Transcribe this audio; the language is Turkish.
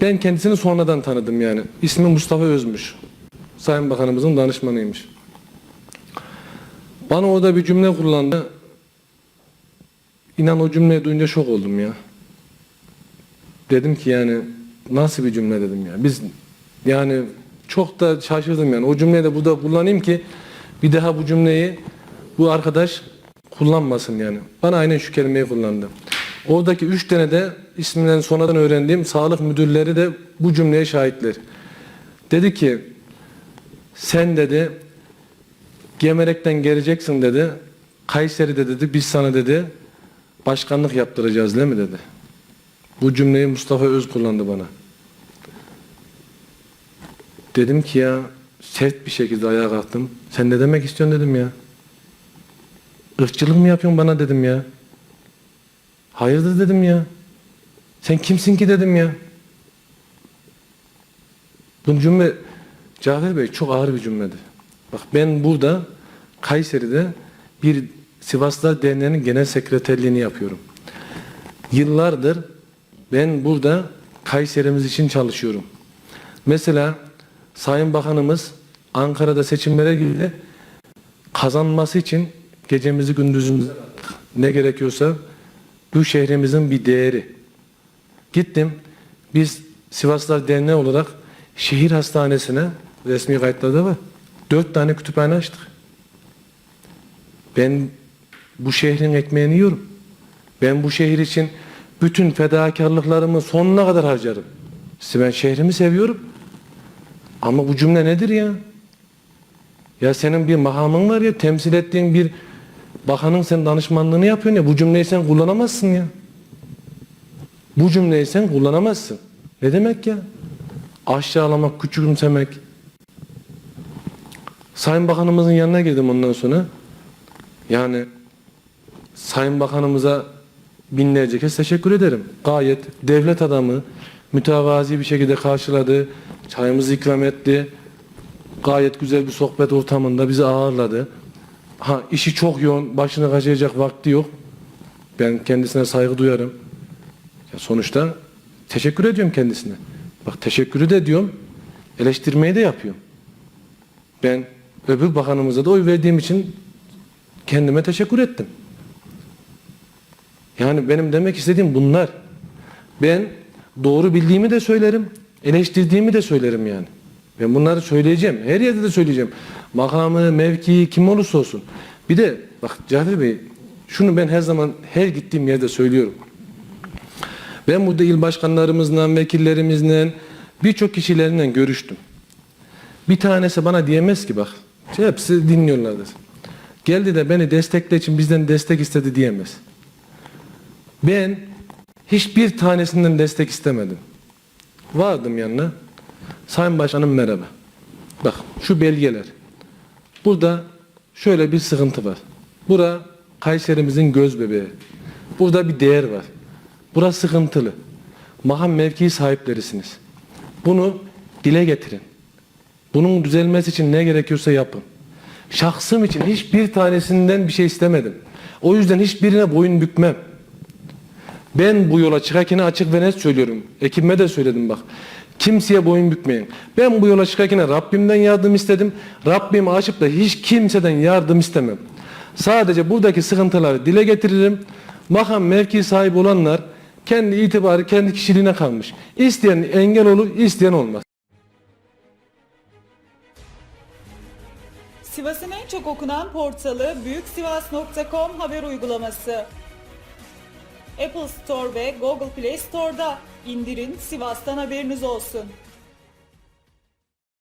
Ben kendisini sonradan tanıdım yani. İsmi Mustafa Özmüş. Sayın Bakanımızın danışmanıymış. Bana orada bir cümle kullandı. İnan o cümleyi duyunca şok oldum ya. Dedim ki yani nasıl bir cümle dedim ya. Biz yani çok da şaşırdım yani. O cümleyi de burada kullanayım ki bir daha bu cümleyi bu arkadaş kullanmasın yani. Bana aynen şu kelimeyi kullandı. Oradaki üç tane de isminden sonradan öğrendiğim sağlık müdürleri de bu cümleye şahitler. Dedi ki sen dedi Gemerek'ten geleceksin dedi. Kayseri'de dedi biz sana dedi başkanlık yaptıracağız değil mi dedi. Bu cümleyi Mustafa Öz kullandı bana. Dedim ki ya sert bir şekilde ayağa kalktım. Sen ne demek istiyorsun dedim ya. Irkçılık mı yapıyorsun bana dedim ya. Hayırdır dedim ya. Sen kimsin ki dedim ya. Bu cümle Cafer Bey çok ağır bir cümledi. Bak ben burada Kayseri'de bir Sivaslar Derneği'nin genel sekreterliğini yapıyorum. Yıllardır ben burada Kayserimiz için çalışıyorum. Mesela Sayın Bakanımız Ankara'da seçimlere girdi. Kazanması için gecemizi gündüzümüzü ne gerekiyorsa bu şehrimizin bir değeri. Gittim. Biz Sivaslar Derneği olarak şehir hastanesine resmi kayıtlarda var. Dört tane kütüphane açtık. Ben bu şehrin ekmeğini yiyorum. Ben bu şehir için bütün fedakarlıklarımı sonuna kadar harcarım. İşte ben şehrimi seviyorum. Ama bu cümle nedir ya? Ya senin bir makamın var ya temsil ettiğin bir bakanın sen danışmanlığını yapıyorsun ya bu cümleyi sen kullanamazsın ya. Bu cümleyi sen kullanamazsın. Ne demek ya? Aşağılamak, küçümsemek. Sayın Bakanımızın yanına girdim ondan sonra. Yani Sayın Bakanımıza binlerce kez teşekkür ederim. Gayet devlet adamı mütevazi bir şekilde karşıladı. Çayımızı ikram etti. Gayet güzel bir sohbet ortamında bizi ağırladı. Ha işi çok yoğun, başını kaçıracak vakti yok. Ben kendisine saygı duyarım. Ya sonuçta teşekkür ediyorum kendisine. Bak teşekkürü de ediyorum. Eleştirmeyi de yapıyorum. Ben öbür bakanımıza da oy verdiğim için kendime teşekkür ettim. Yani benim demek istediğim bunlar. Ben doğru bildiğimi de söylerim, eleştirdiğimi de söylerim yani. Ben bunları söyleyeceğim. Her yerde de söyleyeceğim. Makamı, mevkii kim olursa olsun. Bir de bak Cafer Bey şunu ben her zaman her gittiğim yerde söylüyorum. Ben burada il başkanlarımızla, vekillerimizle birçok kişilerle görüştüm. Bir tanesi bana diyemez ki bak. Şey hepsi dinliyorlardır. Geldi de beni destekle için bizden destek istedi diyemez. Ben hiçbir tanesinden destek istemedim. Vardım yanına. Sayın Başkanım merhaba. Bak şu belgeler. Burada şöyle bir sıkıntı var. Bura Kayserimizin göz bebeği. Burada bir değer var. Burası sıkıntılı. Makam mevki sahiplerisiniz. Bunu dile getirin. Bunun düzelmesi için ne gerekiyorsa yapın. Şahsım için hiçbir tanesinden bir şey istemedim. O yüzden hiçbirine boyun bükmem. Ben bu yola çıkarken açık ve net söylüyorum. Ekibime de söyledim bak. Kimseye boyun bükmeyin. Ben bu yola çıkarken Rabbimden yardım istedim. Rabbimi açıp da hiç kimseden yardım istemem. Sadece buradaki sıkıntıları dile getiririm. Makam mevki sahibi olanlar kendi itibarı kendi kişiliğine kalmış. İsteyen engel olur, isteyen olmaz. Sivas'ın en çok okunan portalı büyüksivas.com haber uygulaması. Apple Store ve Google Play Store'da indirin Sivas'tan haberiniz olsun.